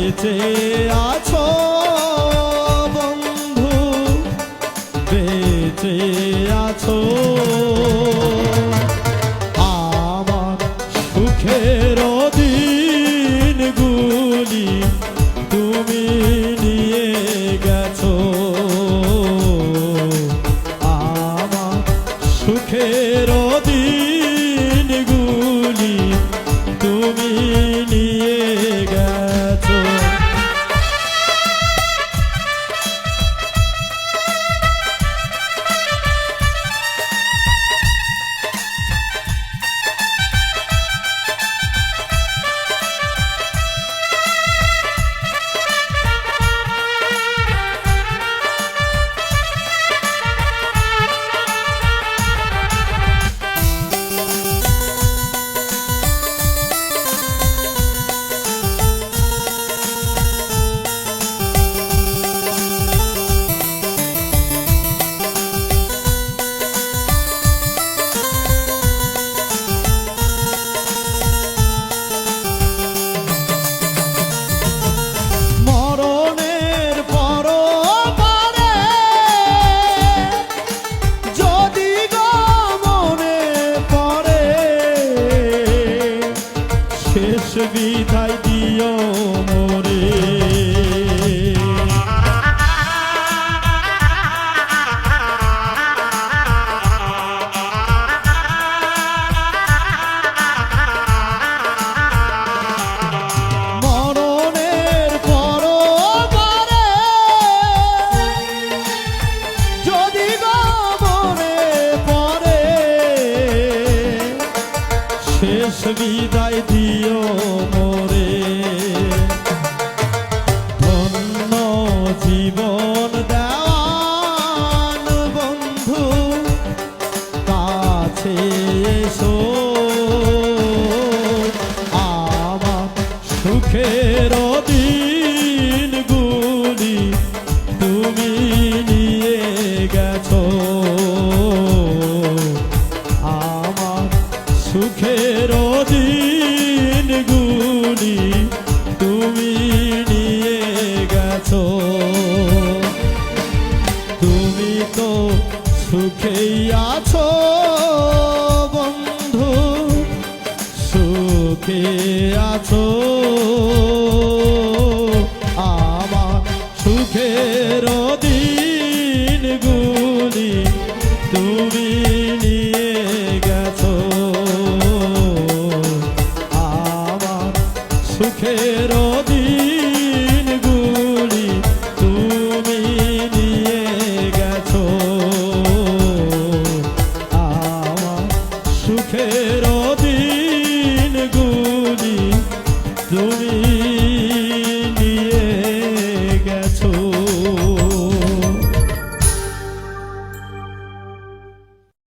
বেঁচে আছো বন্ধু বেঁচে আছো। আমার সুখের দিনগুলি তুমি নিয়ে গেছো। আমার সুখের দিনগুলি বিদায় দিও। বিদায় দিও মোরে। ধন্য জীবন দেওয়ান বন্ধু কাছে এসো। আমার সুখের দিনগুলি তুমি নিয়ে গেছো। তুমি তো সুখেই আছো বন্ধু সুখে আছো। সুখের দিনগুলি